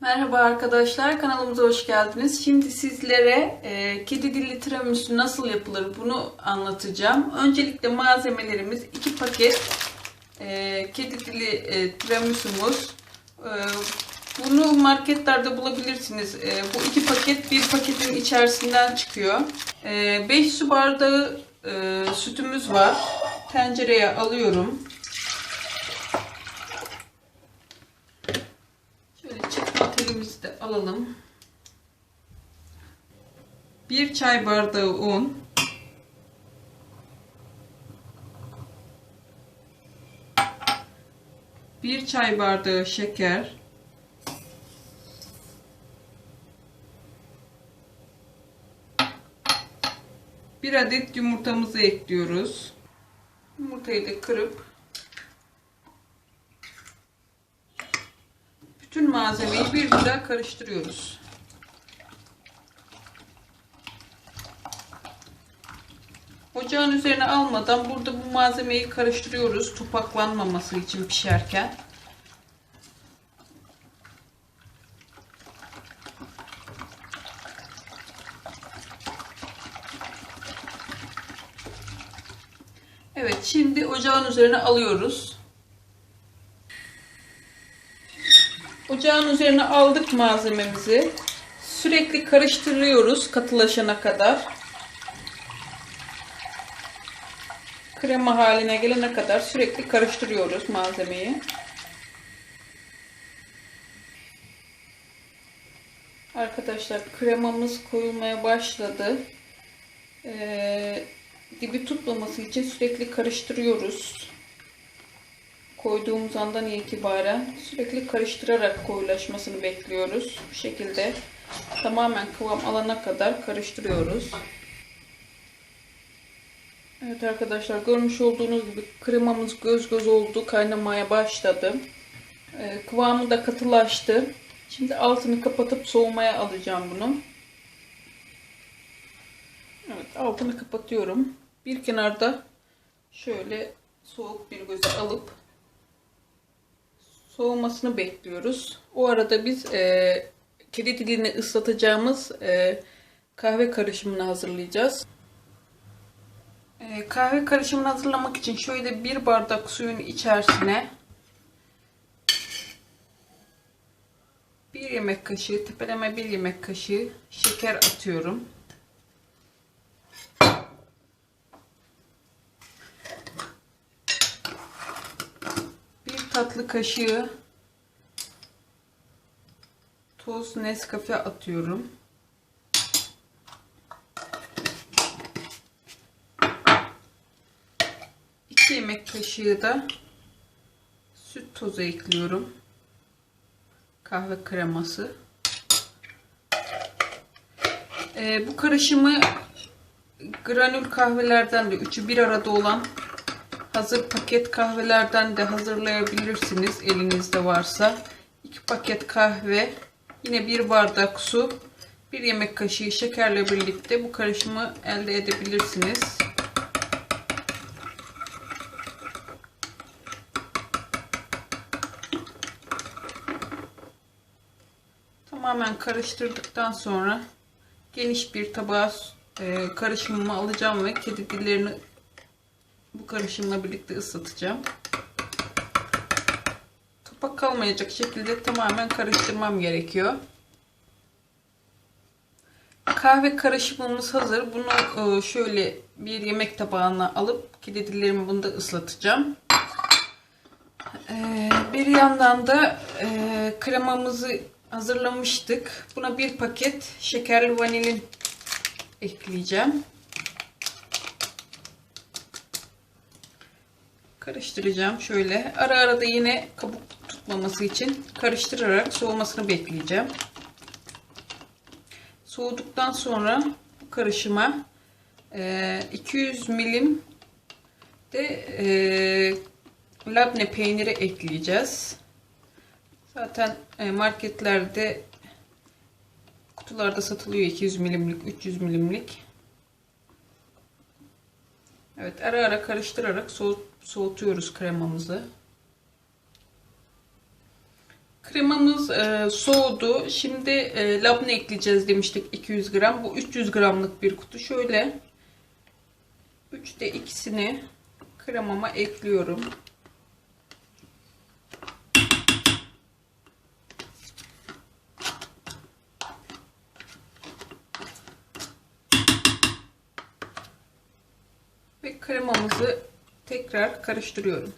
Merhaba arkadaşlar, kanalımıza hoş geldiniz. Şimdi sizlere e, kedi dilli tiramisu nasıl yapılır bunu anlatacağım. Öncelikle malzemelerimiz 2 paket e, kedi dili e, tiramisumuz. E, bunu marketlerde bulabilirsiniz. E, bu iki paket bir paketin içerisinden çıkıyor. 5 su bardağı e, sütümüz var. Tencereye alıyorum. Şöyle çıkma telimizi de alalım. Bir çay bardağı un. Bir çay bardağı şeker. Bir adet yumurtamızı ekliyoruz. Yumurtayı da kırıp bütün malzemeyi bir güzel karıştırıyoruz. Ocağın üzerine almadan burada bu malzemeyi karıştırıyoruz topaklanmaması için pişerken. Evet şimdi ocağın üzerine alıyoruz. Ocağın üzerine aldık malzememizi. Sürekli karıştırıyoruz katılaşana kadar. Krema haline gelene kadar sürekli karıştırıyoruz malzemeyi. Arkadaşlar kremamız koyulmaya başladı. Ee, dibi tutmaması için sürekli karıştırıyoruz. Koyduğumuz andan itibaren sürekli karıştırarak koyulaşmasını bekliyoruz. Bu şekilde tamamen kıvam alana kadar karıştırıyoruz. Evet arkadaşlar görmüş olduğunuz gibi kremamız göz göz oldu. Kaynamaya başladı. Ee, kıvamı da katılaştı. Şimdi altını kapatıp soğumaya alacağım bunu. Evet altını kapatıyorum. Bir kenarda şöyle soğuk bir göze alıp soğumasını bekliyoruz. O arada biz e, kedi dilini ıslatacağımız e, kahve karışımını hazırlayacağız. E, kahve karışımını hazırlamak için şöyle bir bardak suyun içerisine bir yemek kaşığı, tepeleme bir yemek kaşığı şeker atıyorum. Tatlı kaşığı toz Nescafe atıyorum. İki yemek kaşığı da süt tozu ekliyorum. Kahve kreması. Ee, bu karışımı granül kahvelerden de üçü bir arada olan hazır paket kahvelerden de hazırlayabilirsiniz elinizde varsa. 2 paket kahve, yine bir bardak su, bir yemek kaşığı şekerle birlikte bu karışımı elde edebilirsiniz. Tamamen karıştırdıktan sonra geniş bir tabağa e, karışımımı alacağım ve kedi dillerini bu karışımla birlikte ıslatacağım. Topak kalmayacak şekilde tamamen karıştırmam gerekiyor. Kahve karışımımız hazır. Bunu e, şöyle bir yemek tabağına alıp kedi dillerimi bunda ıslatacağım. E, bir yandan da e, kremamızı hazırlamıştık. Buna bir paket şekerli vanilin ekleyeceğim. Karıştıracağım şöyle. Ara ara da yine kabuk tutmaması için karıştırarak soğumasını bekleyeceğim. Soğuduktan sonra karışıma 200 milim de e, labne peyniri ekleyeceğiz. Zaten e, marketlerde kutularda satılıyor 200 milimlik, 300 milimlik. Evet ara ara karıştırarak soğut, soğutuyoruz kremamızı. Kremamız e, soğudu. Şimdi e, labne ekleyeceğiz demiştik 200 gram. Bu 300 gramlık bir kutu. Şöyle 3'te ikisini kremama ekliyorum. Ve kremamızı tekrar karıştırıyorum.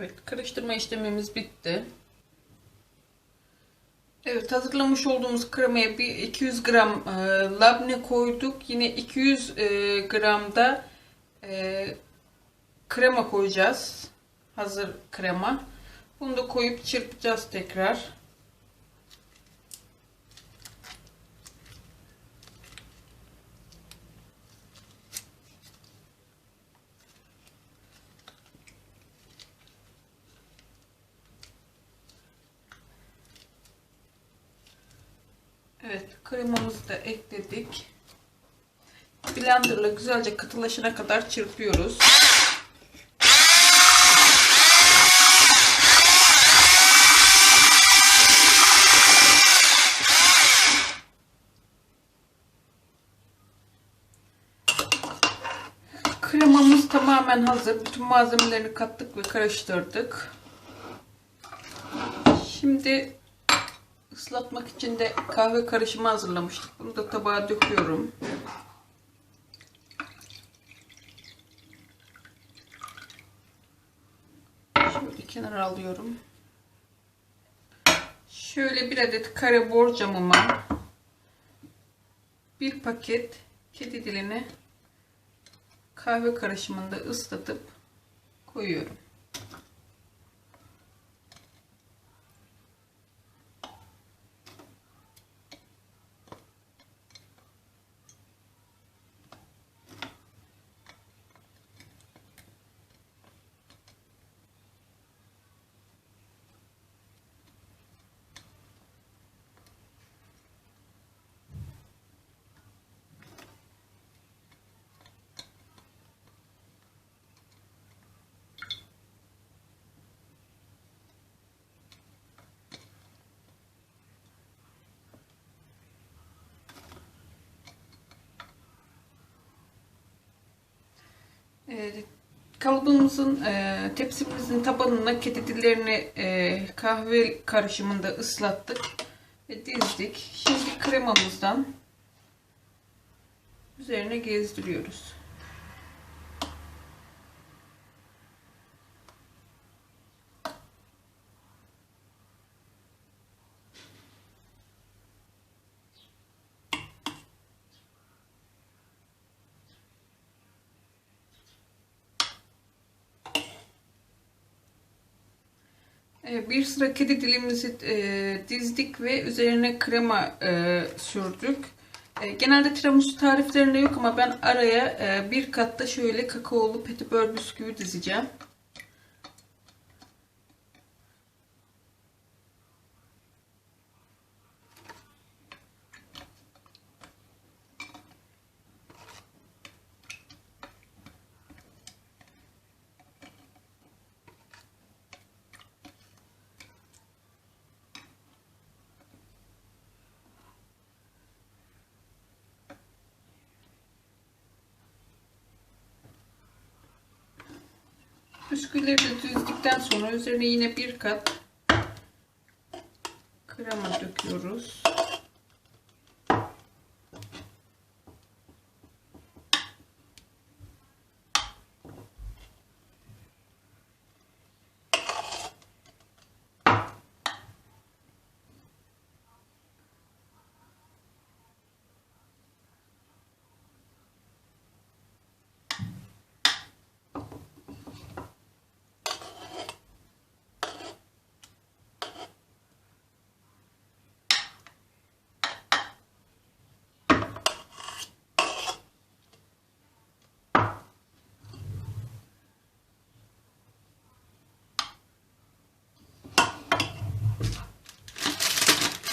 Evet, karıştırma işlemimiz bitti. Evet, hazırlamış olduğumuz kremaya bir 200 gram e, labne koyduk. Yine 200 e, gram da e, krema koyacağız. Hazır krema. Bunu da koyup çırpacağız tekrar. Evet, kremamızı da ekledik. Blenderla güzelce katılaşana kadar çırpıyoruz. Kremamız tamamen hazır. Bütün malzemelerini kattık ve karıştırdık. Şimdi ıslatmak için de kahve karışımı hazırlamıştık. Bunu da tabağa döküyorum. Şöyle kenara alıyorum. Şöyle bir adet kare borcamıma bir paket kedi dilini kahve karışımında ıslatıp koyuyorum. E, kalıbımızın e, tepsimizin tabanına kedi dillerini e, kahve karışımında ıslattık ve dizdik. Şimdi kremamızdan üzerine gezdiriyoruz. Bir sıra kedi dilimizi e, dizdik ve üzerine krema e, sürdük. E, genelde tiramisu tariflerinde yok ama ben araya bir katta şöyle kakaolu petibör bisküvi dizeceğim. Bisküvileri de düzdükten sonra üzerine yine bir kat krema döküyoruz.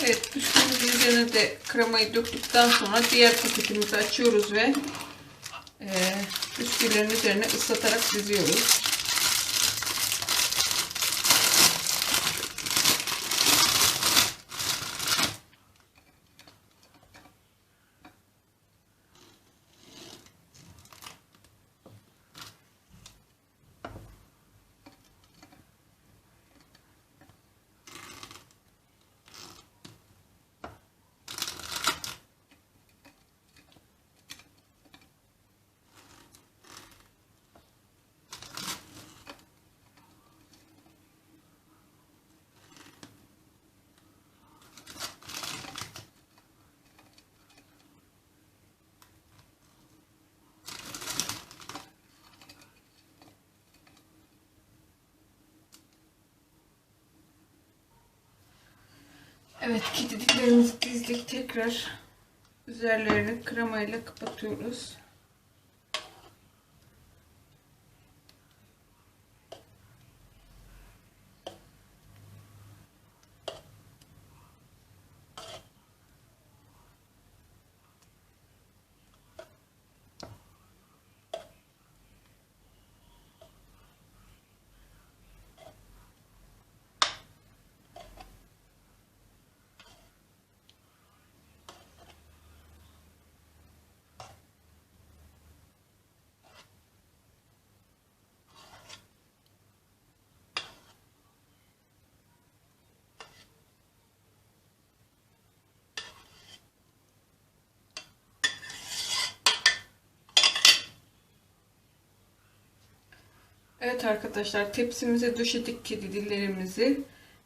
Evet, bisküvimizin üzerine de kremayı döktükten sonra diğer paketimizi açıyoruz ve e, bisküvilerin üzerine ıslatarak diziyoruz. Evet, kedidiklerimizi dizdik. Tekrar üzerlerini kremayla kapatıyoruz. Evet arkadaşlar tepsimize döşedik kedi dillerimizi.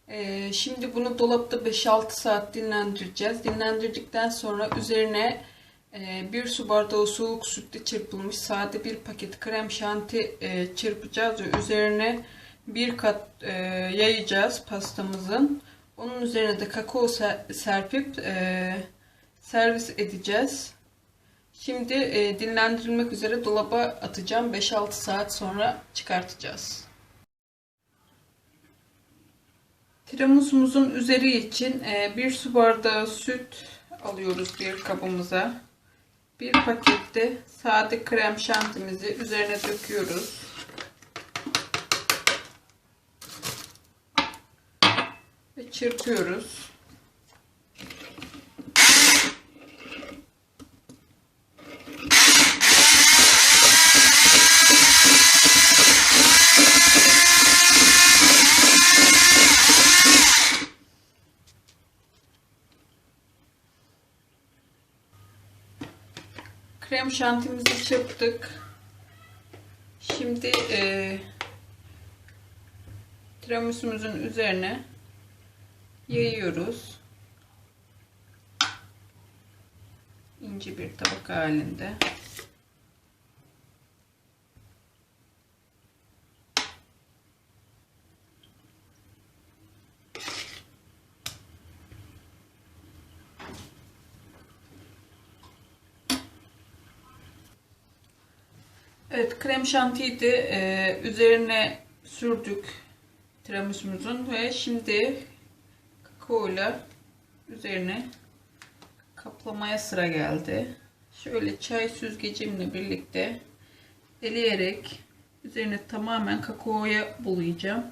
Ee, şimdi bunu dolapta 5-6 saat dinlendireceğiz. Dinlendirdikten sonra üzerine e, bir su bardağı soğuk sütle çırpılmış sade bir paket krem şanti e, çırpacağız ve üzerine bir kat e, yayacağız pastamızın. Onun üzerine de kakao ser- serpip e, servis edeceğiz. Şimdi e, dinlendirilmek üzere dolaba atacağım. 5-6 saat sonra çıkartacağız. Tiramisu'muzun üzeri için e, bir su bardağı süt alıyoruz bir kabımıza. Bir pakette sade krem şantimizi üzerine döküyoruz. Ve çırpıyoruz. Krem şantimizi çırptık. Şimdi e, tiramisumuzun üzerine yayıyoruz. İnce bir tabak halinde. Krem şantiyi de e, üzerine sürdük tiramisumuzun ve şimdi kakaoyla üzerine kaplamaya sıra geldi. Şöyle çay süzgecimle birlikte eleyerek üzerine tamamen kakaoya bulayacağım.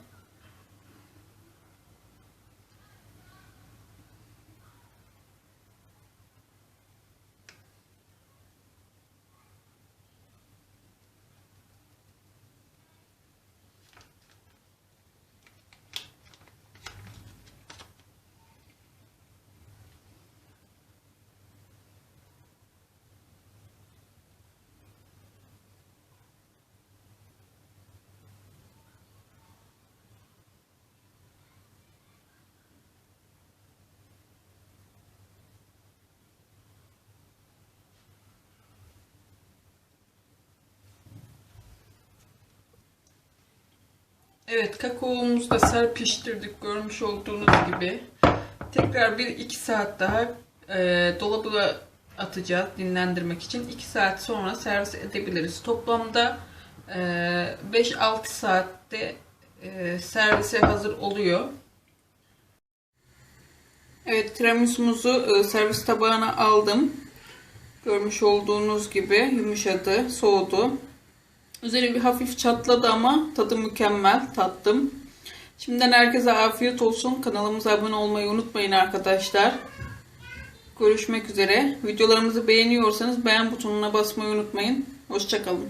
Evet kakaomuzu da serpiştirdik görmüş olduğunuz gibi. Tekrar bir iki saat daha e, dolabına atacağız dinlendirmek için. 2 saat sonra servis edebiliriz. Toplamda e, 5-6 saatte e, servise hazır oluyor. Evet tiramisu'muzu e, servis tabağına aldım. Görmüş olduğunuz gibi yumuşadı, soğudu. Üzeri bir hafif çatladı ama tadı mükemmel. Tattım. Şimdiden herkese afiyet olsun. Kanalımıza abone olmayı unutmayın arkadaşlar. Görüşmek üzere. Videolarımızı beğeniyorsanız beğen butonuna basmayı unutmayın. Hoşçakalın.